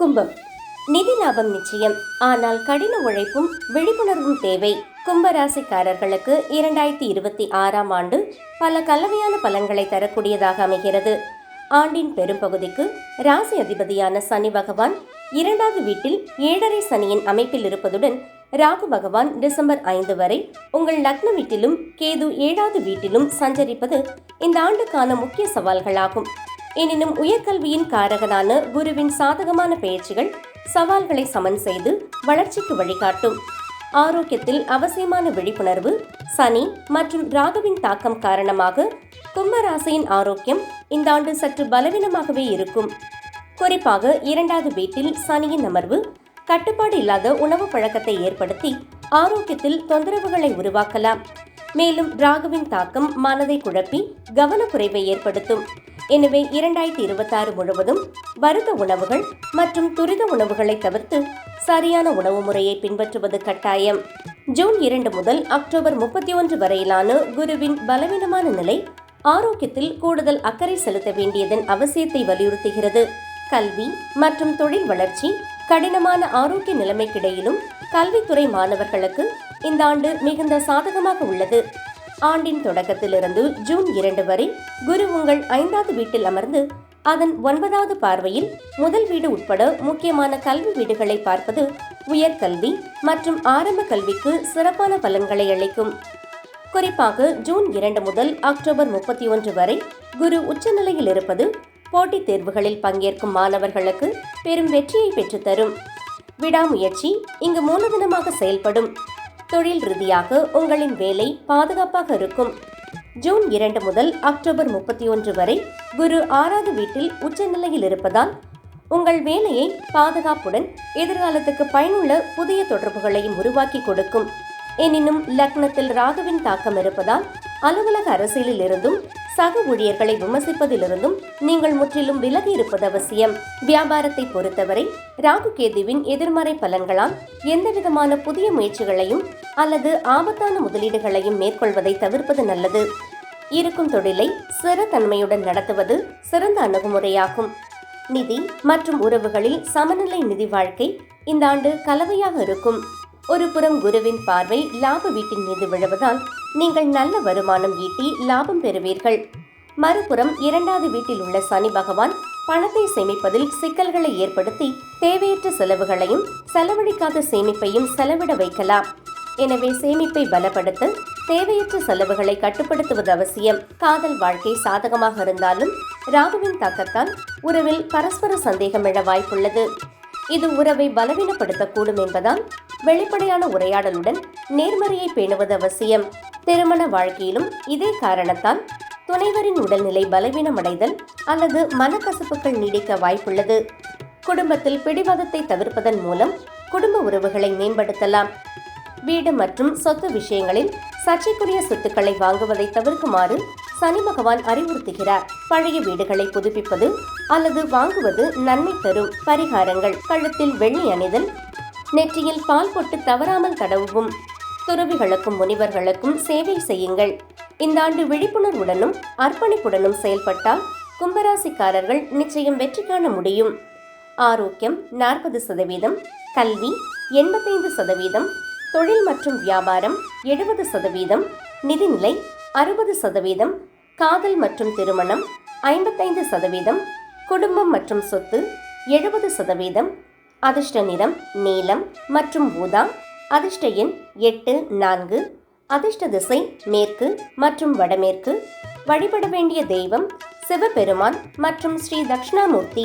கும்பம். நிதி லாபம் நிச்சயம். ஆனால் கடின உழைப்பும் விழிப்புணர்வும் தேவை. கும்பராசிக்காரர்களுக்கு இரண்டாயிரத்தி இருபத்தி ஆறாம் ஆண்டு பல கலவையான பலன்களை தரக்கூடியதாக அமைகிறது. ஆண்டின் பெரும்பகுதிக்கு ராசி அதிபதியான சனி பகவான் இரண்டாவது வீட்டில் ஏழரை சனியின் அமைப்பில் இருப்பதுடன் ராகு பகவான் டிசம்பர் ஐந்து வரை உங்கள் லக்ன வீட்டிலும் கேது ஏழாவது வீட்டிலும் சஞ்சரிப்பது இந்த ஆண்டுக்கான முக்கிய சவால்களாகும். எனினும் உயர்கல்வியின் காரகனான குருவின் சாதகமான பெயர்ச்சிகள் சவால்களை சமன் செய்து வளர்ச்சிக்கு வழிகாட்டும். ஆரோக்கியத்தில் அவசியமான விழிப்புணர்வு சனி மற்றும் ராகுவின் தாக்கம் காரணமாக கும்பராசியின் ஆரோக்கியம் இந்த ஆண்டு சற்று பலவீனமாகவே இருக்கும். குறிப்பாக இரண்டாவது வீட்டில் சனியின் அமர்வு கட்டுப்பாடு இல்லாத உணவு பழக்கத்தை ஏற்படுத்தி ஆரோக்கியத்தில் தொந்தரவுகளை உருவாக்கலாம். மேலும் ராகுவின் தாக்கம் மனதை குழப்பி கவனக்குறைவை ஏற்படுத்தும். எனவே இரண்டாயிரத்தி இருபத்தாறு முழுவதும் வருத உணவுகள் மற்றும் துரித உணவுகளை தவிர்த்து சரியான உணவு முறையை பின்பற்றுவது கட்டாயம். ஜூன் இரண்டு முதல் அக்டோபர் முப்பத்தி ஒன்று வரையிலான குருவின் பலவீனமான நிலை ஆரோக்கியத்தில் கூடுதல் அக்கறை செலுத்த வேண்டியதன் அவசியத்தை வலியுறுத்துகிறது. கல்வி மற்றும் தொழில் வளர்ச்சி கடினமான ஆரோக்கிய நிலைமைக்கிடையிலும் கல்வித்துறை மாணவர்களுக்கு இந்த ஆண்டு மிகுந்த சாதகமாக உள்ளது. ஆண்டின் தொடக்கத்திலிருந்து ஜூன் இரண்டு வரை குரு உங்கள் ஐந்தாவது வீட்டில் அமர்ந்து அதன் ஒன்பதாவது பார்வையில் முதல் வீடு உட்பட முக்கியமான கல்வி வீடுகளை பார்ப்பது உயர்கல்வி மற்றும் ஆரம்ப கல்விக்கு சிறப்பான பலன்களை அளிக்கும். குறிப்பாக ஜூன் இரண்டு முதல் அக்டோபர் முப்பத்தி ஒன்று வரை குரு உச்சநிலையில் இருப்பது போட்டித் தேர்வுகளில் பங்கேற்கும் மாணவர்களுக்கு பெரும் வெற்றியை பெற்றுத்தரும். விடாமுயற்சி இங்கு மூலதனமாக செயல்படும். தொழில் ரீதியாக உங்களின் வேலை பாதுகாப்பாக இருக்கும். ஜூன் இரண்டு முதல் அக்டோபர் முப்பத்தி ஒன்று வரை குரு ஆறாவது வீட்டில் உச்சநிலையில் இருப்பதால் உங்கள் வேலையை பாதுகாப்புடன் எதிர்காலத்துக்கு பயனுள்ள புதிய தொடர்புகளையும் உருவாக்கி கொடுக்கும். எனினும் லக்னத்தில் ராகுவின் தாக்கம் இருப்பதால் அலுவலக அரசியலில் இருந்தும் சக ஊழியர்களை விமர்சிப்பதிலிருந்தும் நீங்கள் முற்றிலும் விலகி இருப்பது அவசியம். வியாபாரத்தை பொறுத்தவரை ராகு கேதுவின் எதிர்மறை பலன்களால் எந்தவிதமான புதிய முயற்சிகளையும் அல்லது ஆபத்தான முதலீடுகளையும் மேற்கொள்வதை தவிர்ப்பது நல்லது. இருக்கும் தொழிலை சிறத்தன்மையுடன் நடத்துவது சிறந்த அணுகுமுறையாகும். நிதி மற்றும் உறவுகளில் சமநிலை நிதி வாழ்க்கை இந்த ஆண்டு கலவையாக இருக்கும். ஒரு புறம் குருவின் பார்வை லாப வீட்டின் மீது விழுவதால் நீங்கள் நல்ல வருமானம் ஈட்டி லாபம் பெறுவீர்கள். மறுபுறம் இரண்டாவது வீட்டில் உள்ள சனி பகவான் பணத்தை சேமிப்பதில் சிக்கல்களை ஏற்படுத்தி தேவையற்ற செலவுகளையும் செலவழிக்காத சேமிப்பையும் செலவிட வைக்கலாம். எனவே சேமிப்பை பலப்படுத்த தேவையற்ற செலவுகளை கட்டுப்படுத்துவது அவசியம். காதல் வாழ்க்கை சாதகமாக இருந்தாலும் ராகுவின் தாக்கத்தால் உறவில் பரஸ்பர சந்தேகம் எழ வாய்ப்புள்ளது. இது உறவை பலவீனப்படுத்தக்கூடும் என்பதால் வெளிப்படையான உரையாடலுடன் நேர்மறையை பேணுவது அவசியம். திருமண வாழ்க்கையிலும் இதே காரணத்தால் துணைவரின் உடல்நிலை பலவீனமடைதல் அல்லது மனக்கசப்புகள் நீடிக்க வாய்ப்புள்ளது. குடும்பத்தில் பிடிவாதத்தை தவிர்ப்பதன் மூலம் குடும்ப உறவுகளை மேம்படுத்தலாம். வீடு மற்றும் சொத்து விஷயங்களில் சர்ச்சைக்குரிய சொத்துக்களை வாங்குவதை தவிர்க்குமாறு சனி பகவான் அறிவுறுத்துகிறார். பழைய வீடுகளை புதுப்பிப்பது அல்லது வாங்குவது நன்மை தரும் பரிகாரங்கள் கழுத்தில் வெள்ளி அணிதல் நெற்றியில் பால் போட்டு தவறாமல் தடவுவும் துறவிகளுக்கும் முனிவர்களுக்கும் சேவை செய்யுங்கள். இந்த ஆண்டு விழிப்புணர்வுடனும் அர்ப்பணிப்புடனும் செயல்பட்டால் கும்பராசிக்காரர்கள் நிச்சயம் வெற்றி காண முடியும். ஆரோக்கியம் நாற்பது சதவீதம் கல்வி எண்பத்தைந்து சதவீதம் தொழில் மற்றும் வியாபாரம் எழுபது சதவீதம் நிதிநிலை அறுபது சதவீதம் காதல் மற்றும் திருமணம் ஐம்பத்தைந்து சதவீதம் குடும்பம் மற்றும் சொத்து எழுபது சதவீதம் அதிர்ஷ்ட நிறம் நீலம் மற்றும் ஊதா அதிர்ஷ்ட எண் எட்டு நான்கு. அதிர்ஷ்ட திசை மேற்கு மற்றும் வடமேற்கு. வழிபட வேண்டிய தெய்வம் சிவபெருமான் மற்றும் ஸ்ரீ தட்சிணாமூர்த்தி.